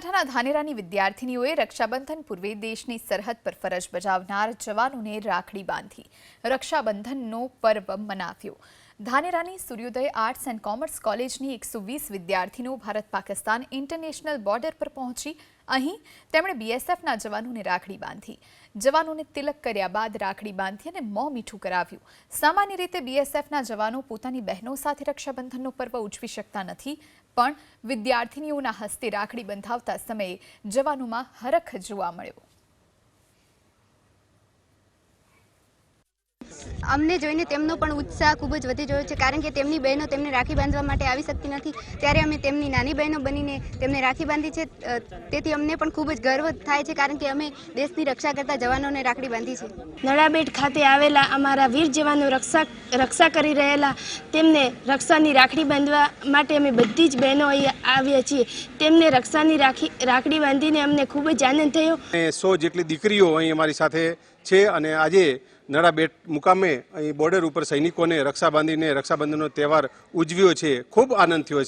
બનાસકાંઠાના ધાનેરાની વિદ્યાર્થીનીઓએ રક્ષાબંધન પૂર્વે દેશની સરહદ પર ફરજ બજાવનાર જવાનોને રાખડી બાંધી રક્ષાબંધનનો પર્વ મનાવ્યો. ધાનેરાની સૂર્યોદય આર્ટ્સ એન્ડ કોમર્સ કોલેજની એકસો વીસ વિદ્યાર્થીનો ભારત પાકિસ્તાન ઇન્ટરનેશનલ બોર્ડર પર પહોંચી. અહીં તેમણે બીએસએફના જવાનોને રાખડી બાંધી. જવાનોને તિલક કર્યા બાદ રાખડી બાંધી અને મોં મીઠું કરાવ્યું. સામાન્ય રીતે બીએસએફના જવાનો પોતાની બહેનો સાથે રક્ષાબંધનનો પર્વ ઉજવી શકતા નથી. પણ વિદ્યાર્થીનીઓના હસ્તે રાખડી બંધાવતા સમયે જવાનોમાં હરખ જોવા મળ્યો. અમને જોઈને તેમનો પણ ઉત્સાહ ખૂબ જ વધી રહ્યો છે. કારણ કે તેમની બહેનો તેમને રાખી બાંધવા માટે આવી શકતી નથી. ત્યારે અમે તેમની નાની બહેનો બનીને તેમને રાખી બાંધી છે. તેથી અમને પણ ખૂબ જ ગર્વ થાય છે કારણ કે અમે દેશની રક્ષા કરતા જવાનોને રાખડી બાંધી છે. નળાબેટ ખાતે આવેલા અમારા વીર જવાનો રક્ષા રક્ષા કરી રહેલા તેમને રક્ષાની રાખડી બાંધવા માટે અમે બધી જ બહેનો અહીં આવ્યા છીએ. તેમને રક્ષાની રાખી રાખડી બાંધીને અમને ખૂબ જ આનંદ થયો. અને સો જેટલી દીકરીઓ અહીં અમારી સાથે છે અને આજે નડા બેટ મુકામે અહીં બોર્ડર ઉપર સૈનિકોને રક્ષા બાંધીને રક્ષાબંધનનો તહેવાર ઉજવ્યો છે. ખૂબ આનંદ થયો છે.